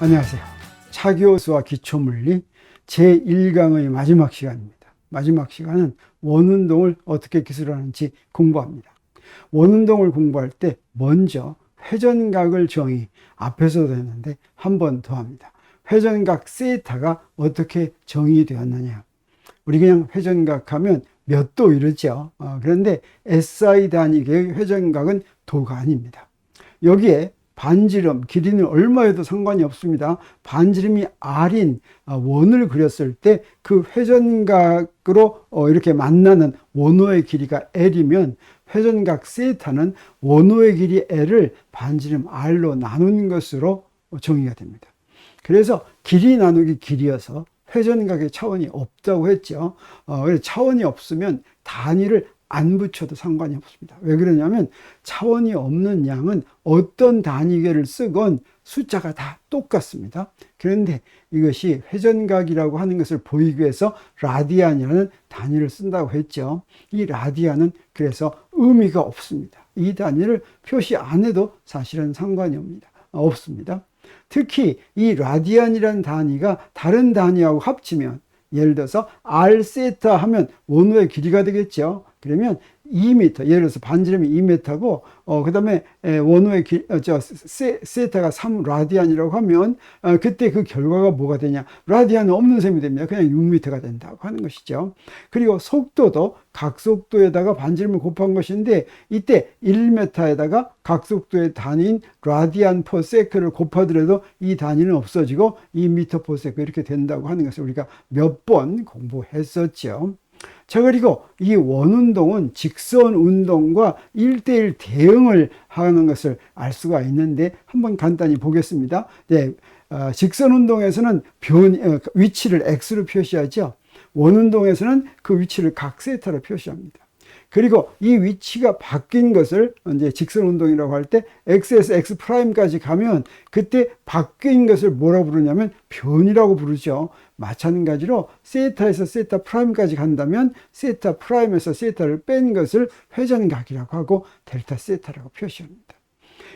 안녕하세요. 차교수와 기초물리 제1강의 마지막 시간입니다. 마지막 시간은 원운동을 어떻게 기술하는지 공부합니다. 원운동을 공부할 때 먼저 회전각을 정의 앞에서도 했는데 한 번 더 합니다. 회전각 세타가 어떻게 정의되었느냐. 우리 그냥 회전각 하면 몇 도 이러죠. 어, 그런데 SI 단위계의 회전각은 도가 아닙니다. 여기에 반지름, 길이는 얼마에도 상관이 없습니다. 반지름이 R인 아, 원을 그렸을 때 그 회전각으로 어, 이렇게 만나는 원호의 길이가 L이면 회전각 세타는 원호의 길이 L을 반지름 R로 나눈 것으로 정의가 됩니다. 그래서 길이 나누기 길이어서 회전각의 차원이 없다고 했죠. 어, 차원이 없으면 단위를 안 붙여도 상관이 없습니다. 왜 그러냐면 차원이 없는 양은 어떤 단위계를 쓰건 숫자가 다 똑같습니다. 그런데 이것이 회전각이라고 하는 것을 보이기 위해서 라디안이라는 단위를 쓴다고 했죠. 이 라디안은 그래서 의미가 없습니다. 이 단위를 표시 안 해도 사실은 상관이 없습니다. 특히 이 라디안이라는 단위가 다른 단위하고 합치면 예를 들어서 r 세타 하면 원호의 길이가 되겠죠. 그러면 2m, 예를 들어서 반지름이 2m고, 어, 그 다음에 원호의 길, 어, 저, 세, 세타가 3 라디안이라고 하면, 어, 그때 그 결과가 뭐가 되냐. 라디안은 없는 셈이 됩니다. 그냥 6m가 된다고 하는 것이죠. 그리고 속도도 각속도에다가 반지름을 곱한 것인데, 이때 1m에다가 각속도의 단위인 라디안 포 세크를 곱하더라도 이 단위는 없어지고 2m 포 세크 이렇게 된다고 하는 것을 우리가 몇 번 공부했었죠. 자, 그리고 이 원운동은 직선 운동과 1대1 대응을 하는 것을 알 수가 있는데 한번 간단히 보겠습니다. 네, 어, 직선 운동에서는 변, 어, 위치를 x로 표시하죠. 원운동에서는 그 위치를 각 세타로 표시합니다. 그리고 이 위치가 바뀐 것을 이제 직선 운동이라고 할 때 x에서 x 프라임까지 가면 그때 바뀐 것을 뭐라 부르냐면 변이라고 부르죠. 마찬가지로 세타에서 세타 프라임까지 간다면 세타 프라임에서 세타를 뺀 것을 회전각이라고 하고 델타 세타라고 표시합니다.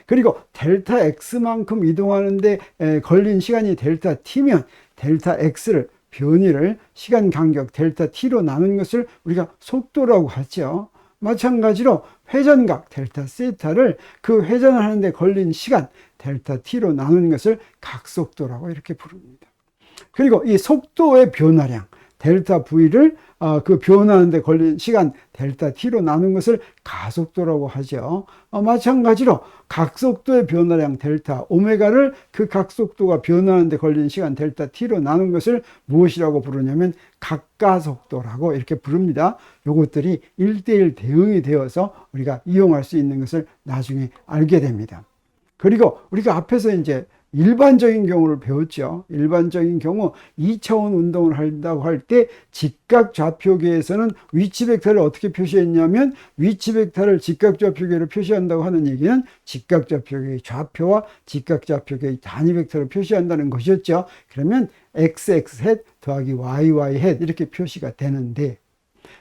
그리고 델타 x만큼 이동하는데 걸린 시간이 델타 t면 델타 x를 변이를 시간 간격 델타 t로 나눈 것을 우리가 속도라고 하죠. 마찬가지로 회전각 델타 세타를 그 회전을 하는데 걸린 시간 델타 t로 나눈 것을 각속도라고 이렇게 부릅니다. 그리고 이 속도의 변화량 델타 V를 어, 그 변하는데 걸린 시간 델타 T로 나눈 것을 가속도라고 하죠. 어, 마찬가지로 각속도의 변화량 델타 오메가를 그 각속도가 변하는데 걸린 시간 델타 T로 나눈 것을 무엇이라고 부르냐면 각가속도라고 이렇게 부릅니다. 요것들이 1대1 대응이 되어서 우리가 이용할 수 있는 것을 나중에 알게 됩니다. 그리고 우리가 앞에서 이제 일반적인 경우를 배웠죠. 일반적인 경우 2차원 운동을 한다고 할 때 직각 좌표계에서는 위치 벡터를 어떻게 표시했냐면 위치 벡터를 직각 좌표계로 표시한다고 하는 얘기는 직각 좌표계의 좌표와 직각 좌표계의 단위 벡터를 표시한다는 것이었죠. 그러면 xx 헷 더하기 yy 헷 이렇게 표시가 되는데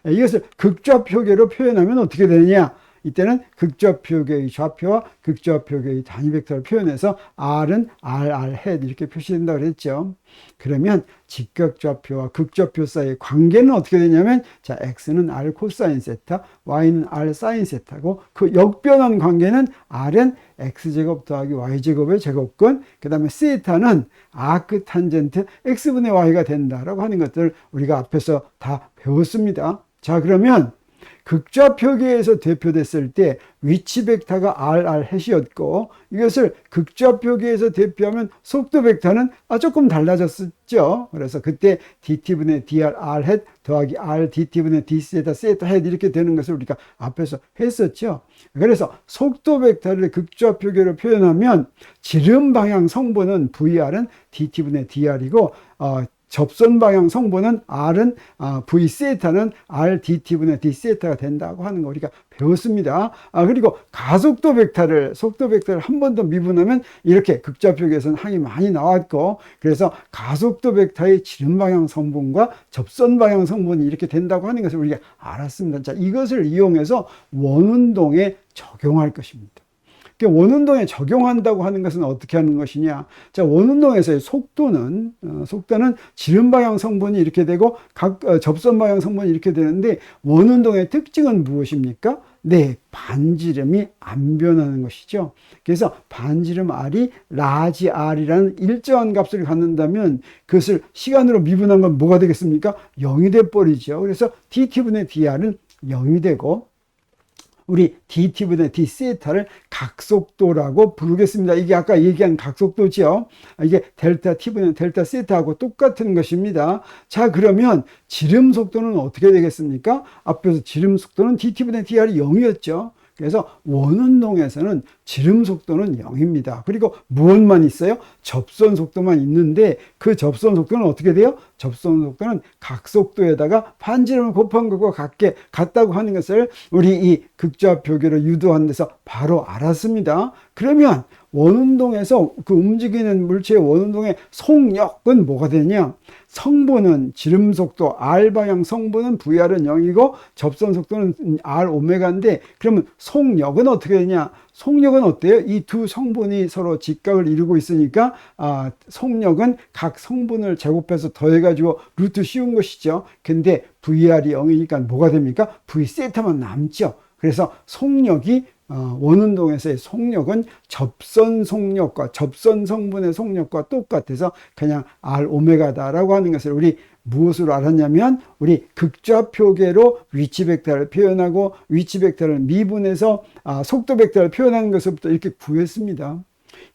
이것을 극좌표계로 표현하면 어떻게 되느냐? 이때는 극좌표계의 좌표와 극좌표계의 단위 벡터를 표현해서 R은 RR head 이렇게 표시된다고 그랬죠. 그러면 직각좌표와 극좌표 사이의 관계는 어떻게 되냐면 자 X는 R 코사인 세타, Y는 R 사인 세타고 그 역변한 관계는 R은 X제곱 더하기 Y제곱의 제곱근 그 다음에 세타는 아크 탄젠트 X분의 Y가 된다라고 하는 것들을 우리가 앞에서 다 배웠습니다. 자 그러면 극좌표계에서 대표됐을 때 위치 벡터가 RR 해시였고 이것을 극좌표계에서 대표하면 속도 벡터는 아 조금 달라졌었죠. 그래서 그때 dt분의 dr r 헷 더하기 r dt분의 d 세타 세타 헷 이렇게 되는 것을 우리가 앞에서 했었죠. 그래서 속도 벡터를 극좌표계로 표현하면 지름 방향 성분은 vr은 dt분의 dr이고 어, 접선 방향 성분은 R은 아, V 세타는 R dt분의 d 세타가 된다고 하는 거 우리가 배웠습니다. 아, 그리고 가속도 벡터를 속도 벡터를 한 번 더 미분하면 이렇게 극좌표계에서는 항이 많이 나왔고 그래서 가속도 벡터의 지름 방향 성분과 접선 방향 성분이 이렇게 된다고 하는 것을 우리가 알았습니다. 자, 이것을 이용해서 원운동에 적용할 것입니다. 원운동에 적용한다고 하는 것은 어떻게 하는 것이냐? 자, 원운동에서의 속도는 어, 속도는 지름 방향 성분이 이렇게 되고 각 어, 접선 방향 성분이 이렇게 되는데 원운동의 특징은 무엇입니까? 네, 반지름이 안 변하는 것이죠. 그래서 반지름 R이 라지 R이라는 일정한 값을 갖는다면 그것을 시간으로 미분한 건 뭐가 되겠습니까? 0이 돼 버리죠. 그래서 dt분의 dr은 0이 되고 우리 dt분의 d 세타를 각속도라고 부르겠습니다. 이게 아까 얘기한 각속도죠. 이게 델타 t분의 델타 세타하고 똑같은 것입니다. 자 그러면 지름 속도는 어떻게 되겠습니까? 앞에서 지름 속도는 dt분의 dr이 0이었죠. 그래서 원운동에서는 지름 속도는 0입니다. 그리고 무엇만 있어요? 접선 속도만 있는데 그 접선 속도는 어떻게 돼요? 접선 속도는 각속도에다가 반지름을 곱한 것과 같게 같다고 하는 것을 우리 이 극좌표기로 유도한 데서 바로 알았습니다. 그러면 원운동에서 그 움직이는 물체의 원운동의 속력은 뭐가 되냐? 성분은 지름 속도 r 방향 성분은 vr은 0이고 접선 속도는 r 오메가인데 그러면 속력은 어떻게 되냐? 속력은 어때요? 이 두 성분이 서로 직각을 이루고 있으니까 아, 속력은 각 성분을 제곱해서 더해가지고 루트 씌운 것이죠. 근데 VR이 0이니까 뭐가 됩니까? V 세타만 남죠. 그래서 속력이 어, 원운동에서의 속력은 접선 속력과 접선 성분의 속력과 똑같아서 그냥 R 오메가다라고 하는 것을 우리 무엇으로 알았냐면 우리 극좌 표계로 위치 벡터를 표현하고 위치 벡터를 미분해서 아, 속도 벡터를 표현하는 것부터 이렇게 구했습니다.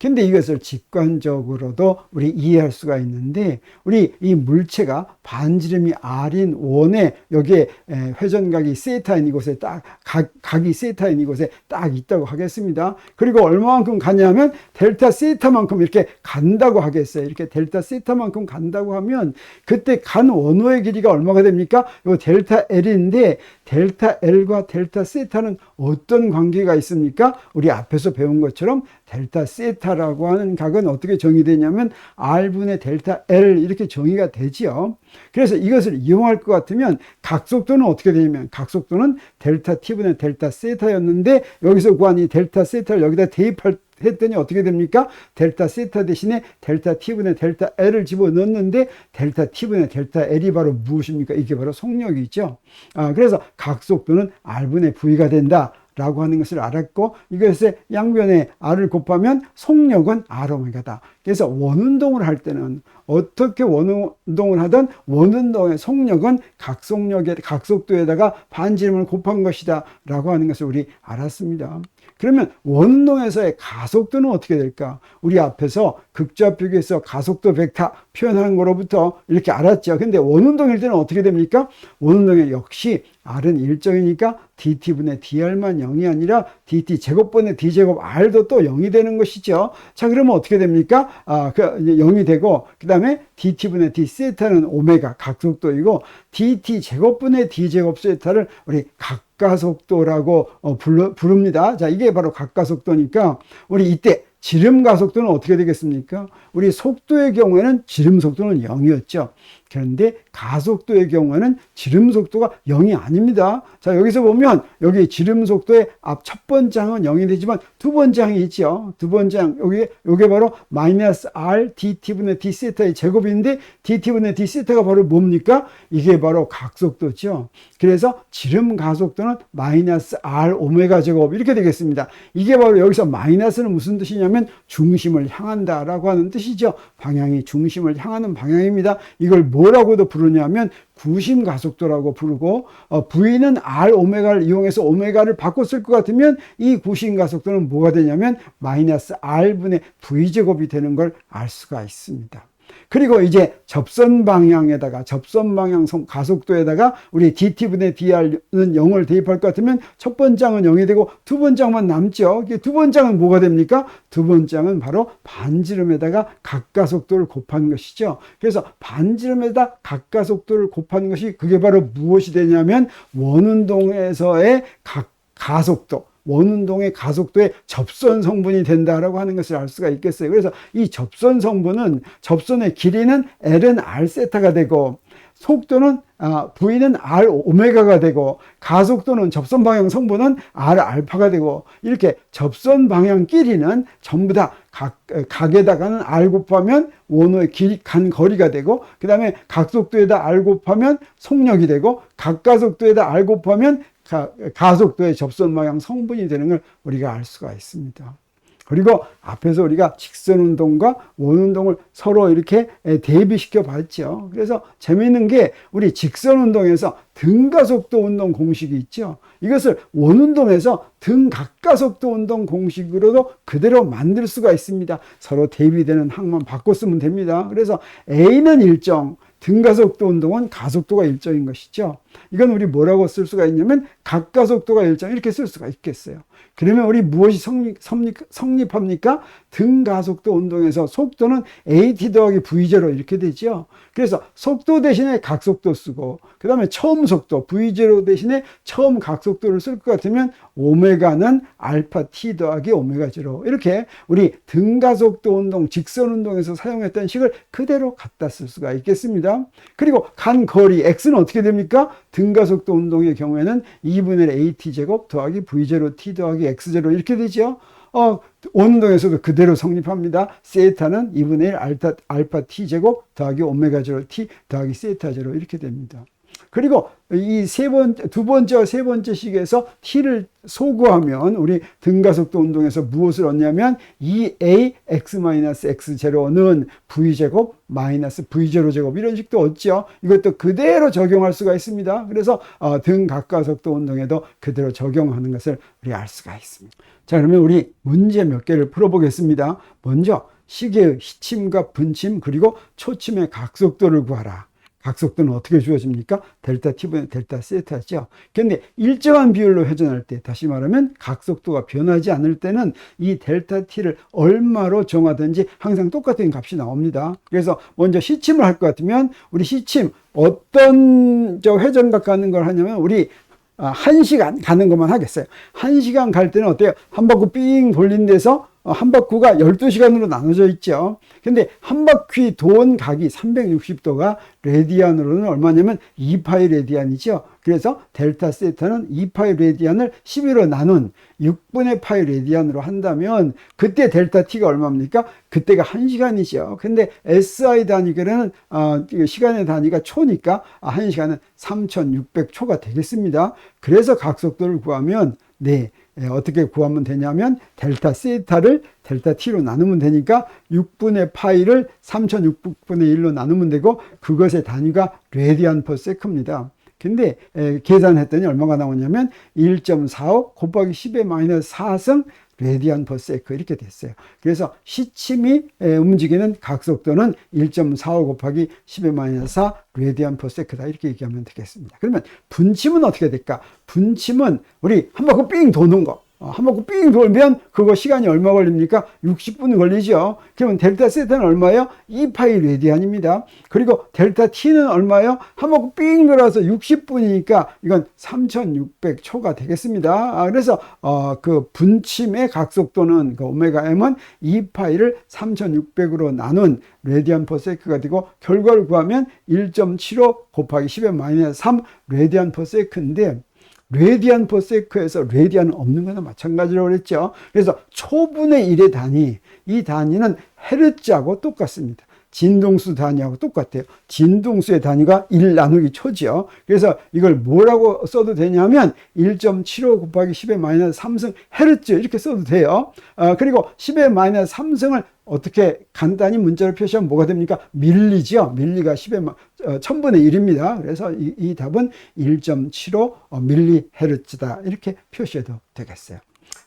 근데 이것을 직관적으로도 우리 이해할 수가 있는데 우리 이 물체가 반지름이 R인 원에 여기에 회전각이 세타인 이곳에 딱 각, 각이 세타인 이곳에 딱 있다고 하겠습니다. 그리고 얼마만큼 가냐면 델타 세타만큼 이렇게 간다고 하겠어요. 이렇게 델타 세타만큼 간다고 하면 그때 간 원호의 길이가 얼마가 됩니까? 요 델타 L인데 델타 L과 델타 세타는 어떤 관계가 있습니까? 우리 앞에서 배운 것처럼 델타 세타라고 하는 각은 어떻게 정의되냐면 R분의 델타 L 이렇게 정의가 되지요. 그래서 이것을 이용할 것 같으면 각속도는 어떻게 되냐면 각속도는 델타 T분의 델타 세타였는데 여기서 구한 이 델타 세타를 여기다 대입할 했더니 어떻게 됩니까? 델타 세타 대신에 델타 t분의 델타 l을 집어넣는데 델타 t분의 델타 l이 바로 무엇입니까? 이게 바로 속력이죠. 아, 그래서 각속도는 r분의 v가 된다. 라고 하는 것을 알았고 이것의 양변에 r을 곱하면 속력은 r 오메가다. 그래서 원운동을 할 때는 어떻게 원운동을 하든 원운동의 속력은 각속력의 각속도에다가 반지름을 곱한 것이다 라고 하는 것을 우리 알았습니다. 그러면 원운동에서의 가속도는 어떻게 될까? 우리 앞에서 극좌표기에서 가속도 벡터 표현하는 거로부터 이렇게 알았죠. 근데 원운동일 때는 어떻게 됩니까? 원운동에 역시 R은 일정이니까 dt분의 dr만 0이 아니라 dt 제곱분의 d제곱 r도 또 0이 되는 것이죠. 자, 그러면 어떻게 됩니까? 아, 그 0이 되고 그 다음에 dt분의 d 세타는 오메가 각속도이고 dt 제곱분의 d제곱 세타를 우리 각가속도라고 어, 부릅니다. 자, 이게 바로 각가속도니까 우리 이때 지름 가속도는 어떻게 되겠습니까? 우리 속도의 경우에는 지름 속도는 0이었죠. 그런데 가속도의 경우에는 지름 속도가 0이 아닙니다. 자, 여기서 보면 여기 지름 속도의 앞 첫 번째 항은 0이 되지만 두 번째 항이 있죠. 두 번째 항, 여기, 요게 바로 마이너스 R dt분의 d 세타의 제곱인데 dt분의 d 세타가 바로 뭡니까? 이게 바로 각속도죠. 그래서 지름 가속도는 마이너스 R 오메가 제곱 이렇게 되겠습니다. 이게 바로 여기서 마이너스는 무슨 뜻이냐면 중심을 향한다라고 하는 뜻이죠. 방향이 중심을 향하는 방향입니다. 이걸 뭐 뭐라고도 부르냐면 구심 가속도라고 부르고 어, V는 R 오메가를 이용해서 오메가를 바꿨을 것 같으면 이 구심 가속도는 뭐가 되냐면 마이너스 R분의 V제곱이 되는 걸 알 수가 있습니다. 그리고 이제 접선 방향에다가 접선 방향 가속도에다가 우리 dt분의 dr는 0을 대입할 것 같으면 첫 번장은 0이 되고 두 번장만 남죠. 두 번장은 뭐가 됩니까? 두 번장은 바로 반지름에다가 각가속도를 곱한 것이죠. 그래서 반지름에다 각가속도를 곱한 것이 그게 바로 무엇이 되냐면 원운동에서의 각 가속도 원운동의 가속도의 접선 성분이 된다라고 하는 것을 알 수가 있겠어요. 그래서 이 접선 성분은 접선의 길이는 L은 R 세타가 되고 속도는 아, V는 R 오메가가 되고 가속도는 접선 방향 성분은 R 알파가 되고 이렇게 접선 방향 길이는 전부 다 각, 각에다가는 R 곱하면 원호의 길, 간 거리가 되고 그 다음에 각속도에다 R 곱하면 속력이 되고 각가속도에다 R 곱하면 가, 가속도의 접선 방향 성분이 되는 걸 우리가 알 수가 있습니다. 그리고 앞에서 우리가 직선 운동과 원 운동을 서로 이렇게 대비시켜 봤죠. 그래서 재미있는 게 우리 직선 운동에서 등가속도 운동 공식이 있죠. 이것을 원 운동에서 등각가속도 운동 공식으로도 그대로 만들 수가 있습니다. 서로 대비되는 항만 바꿔 쓰면 됩니다. 그래서 A는 일정, 등가속도 운동은 가속도가 일정인 것이죠. 이건 우리 뭐라고 쓸 수가 있냐면 각가속도가 일정 이렇게 쓸 수가 있겠어요. 그러면 우리 무엇이 성립, 성립, 합니까 등가속도 운동에서 속도는 AT 더하기 V0 이렇게 되죠. 그래서 속도 대신에 각속도 쓰고 그 다음에 처음 속도 V0 대신에 처음 각속도를 쓸 것 같으면 오메가는 알파 T 더하기 오메가 0 이렇게 우리 등가속도 운동, 직선 운동에서 사용했던 식을 그대로 갖다 쓸 수가 있겠습니다. 그리고 간 거리 X는 어떻게 됩니까? 등가속도 운동의 경우에는 2분의 AT제곱 더하기 V0T 더하기 X0 이렇게 되죠. 어, 원동에서도 그대로 성립합니다. 세타는 2분의 1 알파, 알파 T제곱 더하기 오메가 0 T 더하기 세타 0 이렇게 됩니다. 그리고 이 세 번째, 두 번째와 세 번째 식에서 t를 소구하면 우리 등가속도 운동에서 무엇을 얻냐면 2a x-x0는 v제곱 마이너스 v0 제곱 이런 식도 얻죠. 이것도 그대로 적용할 수가 있습니다. 그래서 어, 등각가속도 운동에도 그대로 적용하는 것을 우리 알 수가 있습니다. 자, 그러면 우리 문제 몇 개를 풀어보겠습니다. 먼저 시계의 시침과 분침 그리고 초침의 각속도를 구하라. 각속도는 어떻게 주어집니까? 델타 t분의 델타 세타죠. 그런데 일정한 비율로 회전할 때, 다시 말하면 각속도가 변하지 않을 때는 이 델타 t를 얼마로 정하든지 항상 똑같은 값이 나옵니다. 그래서 먼저 시침을 할 것 같으면 우리 시침 어떤 저 회전각 가는 걸 하냐면 우리 아, 한 시간 가는 것만 하겠어요. 한 시간 갈 때는 어때요? 한 바퀴 삥 돌린 데서 어, 한 바퀴가 12시간으로 나눠져 있죠. 근데 한 바퀴 돈 각이 360도가 레디안으로는 얼마냐면 2파이 레디안이죠. 그래서 델타 세타는 2파이 레디안을 11로 나눈 6분의 파이 레디안으로 한다면 그때 델타 t가 얼마입니까? 그때가 1시간이죠. 근데 SI 단위계는 어, 시간의 단위가 초니까 1시간은 3600초가 되겠습니다. 그래서 각속도를 구하면 네. 예, 어떻게 구하면 되냐면 델타 세타를 델타 t로 나누면 되니까 6분의 파이를 3006분의 1로 나누면 되고 그것의 단위가 레디안 퍼 세크입니다. 근데 에, 계산했더니 얼마가 나오냐면 1.45 곱하기 10의 마이너스 4승 레디안 퍼 세크 이렇게 됐어요. 그래서 시침이 움직이는 각속도는 1.45 곱하기 10의 마이너스 4 레디안 퍼 세크다 이렇게 얘기하면 되겠습니다. 그러면 분침은 어떻게 될까? 분침은 우리 한 바퀴 삥 도는 거. 어, 한 바퀴 삥 돌면 그거 시간이 얼마 걸립니까? 60분 걸리죠. 그러면 델타 세타는 얼마예요? 2파이 레디안입니다. 그리고 델타 t는 얼마예요? 한 바퀴 삥 돌아서 60분이니까 이건 3600초가 되겠습니다. 아, 그래서 어, 그 분침의 각속도는 그 오메가 m은 2파이를 3600으로 나눈 레디안 퍼 세크가 되고 결과를 구하면 1.75 곱하기 10의 마이너스 3 레디안 퍼 세크인데 레디안 퍼 세크에서 레디안은 없는 거나 마찬가지라고 그랬죠. 그래서 초분의 1의 단위, 이 단위는 헤르츠하고 똑같습니다. 진동수 단위하고 똑같아요. 진동수의 단위가 1 나누기 초죠. 그래서 이걸 뭐라고 써도 되냐면 1.75 곱하기 10의 마이너스 3승 헤르츠 이렇게 써도 돼요. 어, 그리고 10의 마이너스 3승을 어떻게 간단히 문자로 표시하면 뭐가 됩니까? 밀리죠. 밀리가 10의 어, 1000분의 1입니다. 그래서 이, 이 답은 1.75 어, 밀리 헤르츠다. 이렇게 표시해도 되겠어요.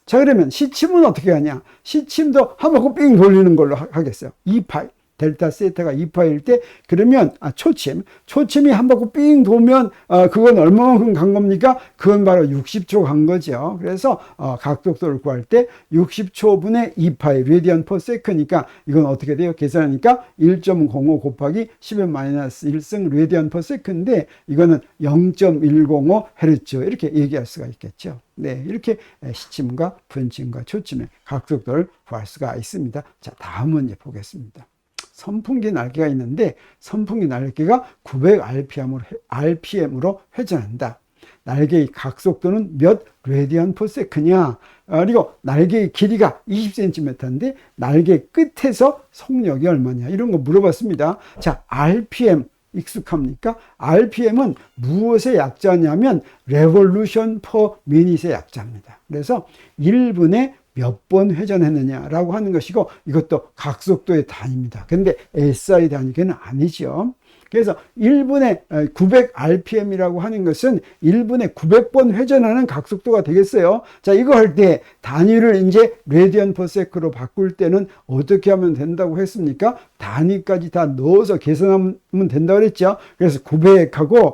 자, 그러면 시침은 어떻게 하냐? 시침도 한 바퀴 삥 돌리는 걸로 하겠어요. 2파이. 델타 세타가 2파일 때 그러면 아, 초침 초침이 한 바퀴 삥 돌면 어, 그건 얼마만큼 간 겁니까? 그건 바로 60초 간 거죠. 그래서 어, 각속도를 구할 때 60초분의 2파이 레디안 퍼 세크니까 이건 어떻게 돼요? 계산하니까 1.05 곱하기 10의 마이너스 1승 레디안 퍼 세크인데 이거는 0.105 헤르츠 이렇게 얘기할 수가 있겠죠. 네, 이렇게 시침과 분침과 초침의 각속도를 구할 수가 있습니다. 자, 다음 문제 보겠습니다. 선풍기 날개가 있는데 선풍기 날개가 900rpm으로, rpm으로 회전한다. 날개의 각속도는 몇 레디안 퍼 세크냐? 그리고 날개의 길이가 20cm인데 날개 끝에서 속력이 얼마냐? 이런 거 물어봤습니다. 자, RPM 익숙합니까? RPM은 무엇의 약자냐면 revolution per minute의 약자입니다. 그래서 1분에 몇 번 회전했느냐라고 하는 것이고 이것도 각속도의 단위입니다. 근데 SI 단위는 아니죠. 그래서 1분에 900rpm이라고 하는 것은 1분에 900번 회전하는 각속도가 되겠어요. 자, 이거 할 때 단위를 이제 레디언 퍼 세크로 바꿀 때는 어떻게 하면 된다고 했습니까? 단위까지 다 넣어서 계산하면 된다고 그랬죠. 그래서 900하고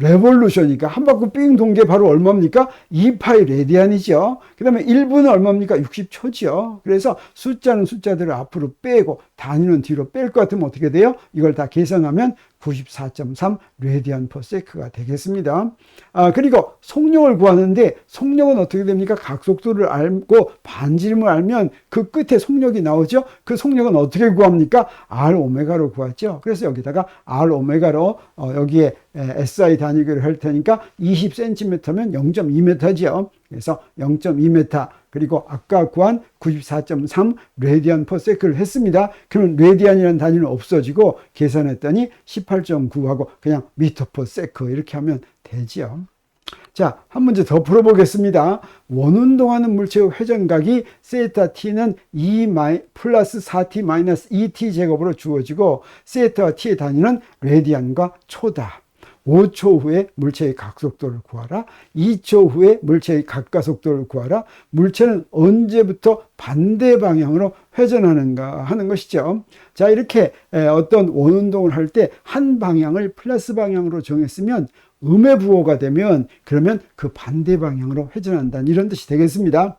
레볼루션이니까 한 바퀴 삥 돈 게 바로 얼마입니까? 2파이 레디안이죠. 그 다음에 1분은 얼마입니까? 60초죠. 그래서 숫자는 숫자들을 앞으로 빼고 단위는 뒤로 뺄 것 같으면 어떻게 돼요? 이걸 다 계산하면 94.3 레디안 퍼 세크가 되겠습니다. 아, 그리고 속력을 구하는데 속력은 어떻게 됩니까? 각속도를 알고 반지름을 알면 그 끝에 속력이 나오죠. 그 속력은 어떻게 구합니까? R 오메가로 구하죠. 그래서 여기다가 R 오메가로 어, 여기에 SI 단위를 할 테니까 20cm면 0.2m죠. 그래서 0.2m 그리고 아까 구한 94.3 레디안 퍼 세크를 했습니다. 그러면 레디안이라는 단위는 없어지고 계산했더니 18.9하고 그냥 미터 퍼 세크 이렇게 하면 되지요. 자, 한 문제 더 풀어보겠습니다. 원운동하는 물체의 회전각이 세타 t는 2 마이, 플러스 4t 마이너스 2t 제곱으로 주어지고 세타와 t의 단위는 레디안과 초다. 5초 후에 물체의 각속도를 구하라. 2초 후에 물체의 각가속도를 구하라. 물체는 언제부터 반대 방향으로 회전하는가 하는 것이죠. 자, 이렇게 어떤 원운동을 할 때 한 방향을 플러스 방향으로 정했으면 음의 부호가 되면 그러면 그 반대 방향으로 회전한다. 이런 뜻이 되겠습니다.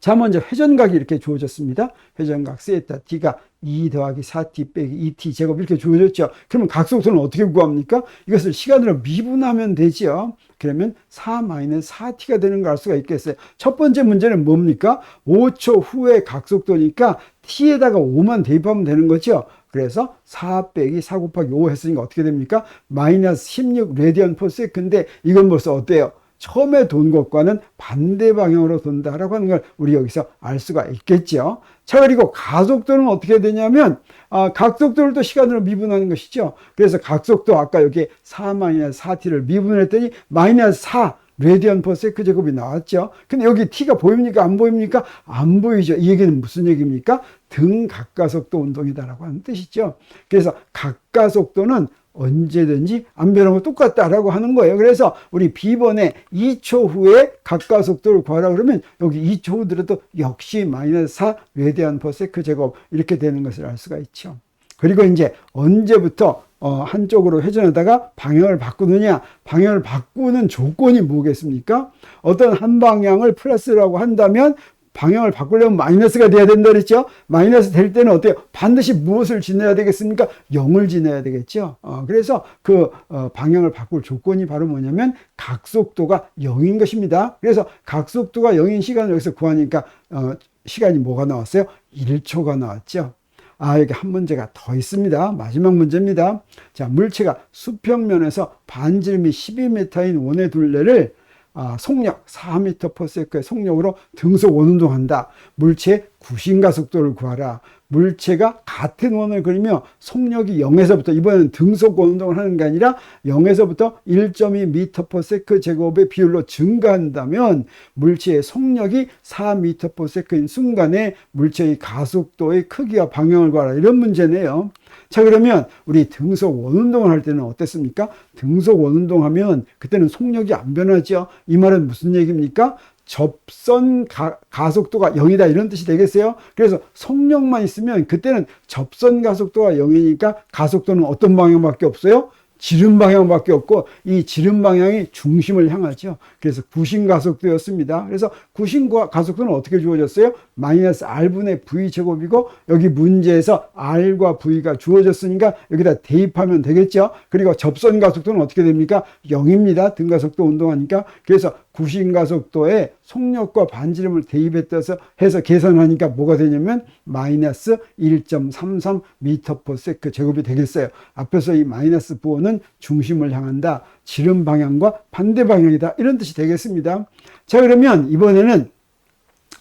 자, 먼저 회전각이 이렇게 주어졌습니다. 회전각 세타 t가 2 더하기 4t 빼기 2t 제곱 이렇게 주어졌죠. 그러면 각속도는 어떻게 구합니까? 이것을 시간으로 미분하면 되죠. 그러면 4 마이너스 4t가 되는 걸 알 수가 있겠어요. 첫 번째 문제는 뭡니까? 5초 후에 각속도니까 t에다가 5만 대입하면 되는 거죠. 그래서 4 빼기 4 곱하기 5 했으니까 어떻게 됩니까? 마이너스 16 레디언 퍼 세컨데 이건 벌써 어때요? 처음에 돈 것과는 반대 방향으로 돈다라고 하는 걸 우리 여기서 알 수가 있겠죠. 자, 그리고 가속도는 어떻게 되냐면, 아, 각속도를 또 시간으로 미분하는 것이죠. 그래서 각속도 아까 여기 4 마이너스 4t를 미분을 했더니 마이너스 4 레디언 퍼 세크 제곱이 나왔죠. 근데 여기 t가 보입니까? 안 보입니까? 안 보이죠. 이 얘기는 무슨 얘기입니까? 등 각가속도 운동이다라고 하는 뜻이죠. 그래서 각가속도는 언제든지 안 변하고 똑같다라고 하는 거예요. 그래서 우리 B번에 2초 후에 각가속도를 구하라 그러면 여기 2초 후 들어도 역시 마이너스 4 레디안 퍼 세크 제곱 이렇게 되는 것을 알 수가 있죠. 그리고 이제 언제부터 어, 한쪽으로 회전하다가 방향을 바꾸느냐 방향을 바꾸는 조건이 뭐겠습니까? 어떤 한 방향을 플러스라고 한다면 방향을 바꾸려면 마이너스가 돼야 된다 그랬죠? 마이너스 될 때는 어때요? 반드시 무엇을 지내야 되겠습니까? 0을 지내야 되겠죠? 어, 그래서 그 어, 방향을 바꿀 조건이 바로 뭐냐면 각속도가 0인 것입니다. 그래서 각속도가 0인 시간을 여기서 구하니까 어, 시간이 뭐가 나왔어요? 1초가 나왔죠. 아, 여기 한 문제가 더 있습니다. 마지막 문제입니다. 자, 물체가 수평면에서 반지름이 12m인 원의 둘레를 아, 속력 4m per s의 속력으로 등속 원운동한다. 물체의 구신가속도를 구하라. 물체가 같은 원을 그리며 속력이 0에서부터 이번에는 등속 원운동을 하는 게 아니라 0에서부터 1.2m per s 제곱의 비율로 증가한다면 물체의 속력이 4m per s인 순간에 물체의 가속도의 크기와 방향을 구하라. 이런 문제네요. 자, 그러면 우리 등속 원운동을 할 때는 어땠습니까? 등속 원운동 하면 그때는 속력이 안 변하죠. 이 말은 무슨 얘기입니까? 접선 가, 속도가 0이다 이런 뜻이 되겠어요? 그래서 속력만 있으면 그때는 접선 가속도가 0이니까 가속도는 어떤 방향밖에 없어요? 지름 방향밖에 없고 이 지름 방향이 중심을 향하죠. 그래서 구신 가속도였습니다. 그래서 구신 가속도는 어떻게 주어졌어요? 마이너스 r분의 v 제곱이고 여기 문제에서 r과 v가 주어졌으니까 여기다 대입하면 되겠죠. 그리고 접선 가속도는 어떻게 됩니까? 0입니다. 등가속도 운동하니까. 그래서 구신가속도에 속력과 반지름을 대입해서 해서 계산하니까 뭐가 되냐면 마이너스 1.33 미터 퍼 세크 제곱이 되겠어요. 앞에서 이 마이너스 부호는 중심을 향한다. 지름 방향과 반대 방향이다. 이런 뜻이 되겠습니다. 자, 그러면 이번에는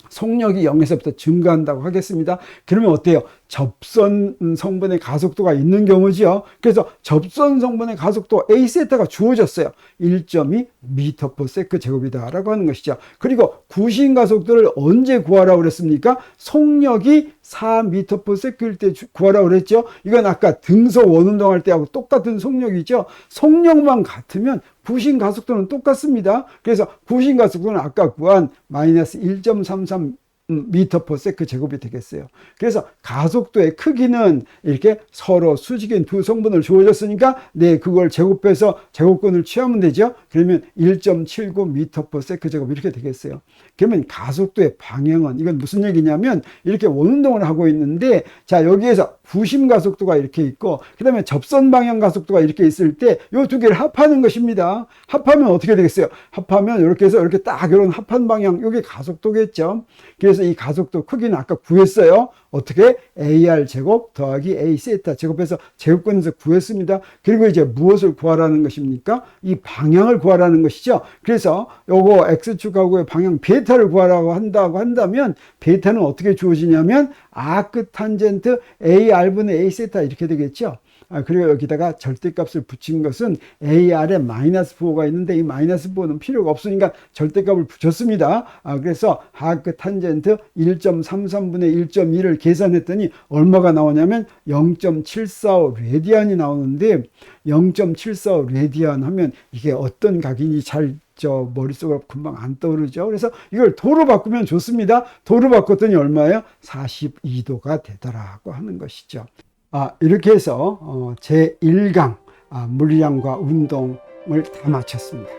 속력이 0에서부터 증가한다고 하겠습니다. 그러면 어때요? 접선 성분의 가속도가 있는 경우지요. 그래서 접선 성분의 가속도 A 세타가 주어졌어요. 1.2 미터 퍼 세크 제곱이다라고 하는 것이죠. 그리고 구신 가속도를 언제 구하라고 그랬습니까? 속력이 4 미터 퍼 세크일 때 주- 구하라고 그랬죠. 이건 아까 등소 원운동 할 때하고 똑같은 속력이죠. 속력만 같으면 구신 가속도는 똑같습니다. 그래서 구신 가속도는 아까 구한 마이너스 1.33 미터 퍼 세크 제곱이 되겠어요. 그래서 가속도의 크기는 이렇게 서로 수직인 두 성분을 주어졌으니까 네, 그걸 제곱해서 제곱근을 취하면 되죠. 그러면 1.79 미터 퍼 세크 제곱 이렇게 되겠어요. 그러면 가속도의 방향은 이건 무슨 얘기냐면 이렇게 원운동을 하고 있는데 자, 여기에서 구심 가속도가 이렇게 있고 그 다음에 접선 방향 가속도가 이렇게 있을 때이두 개를 합하는 것입니다. 합하면 어떻게 되겠어요? 합하면 이렇게 해서 이렇게 딱 이런 합한 방향 이게 가속도겠죠. 그래서 이 가속도 크기는 아까 구했어요. 어떻게 AR 제곱 더하기 A 세타 제곱해서 제곱권에서 구했습니다. 그리고 이제 무엇을 구하라는 것입니까? 이 방향을 구하라는 것이죠. 그래서 요거 x축하고의 방향 베타를 구하라고 한다고 한다면 베타는 어떻게 주어지냐면 아크 탄젠트 AR분의 A 세타 이렇게 되겠죠. 아, 그리고 여기다가 절대값을 붙인 것은 AR에 마이너스 부호가 있는데 이 마이너스 부호는 필요가 없으니까 절대값을 붙였습니다. 아, 그래서 하크 탄젠트 1.33분의 1.2를 계산했더니 얼마가 나오냐면 0.745 레디안이 나오는데 0.745 레디안 하면 이게 어떤 각인이 잘 저 머릿속으로 금방 안 떠오르죠. 그래서 이걸 도로 바꾸면 좋습니다. 도로 바꿨더니 얼마예요? 42도가 되더라고 하는 것이죠. 아, 이렇게 해서 어, 제 1강 아, 물리량과 운동을 다 마쳤습니다.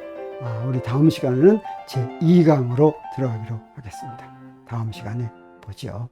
아, 우리 다음 시간에는 제 2강으로 들어가기로 하겠습니다. 다음 시간에 보죠.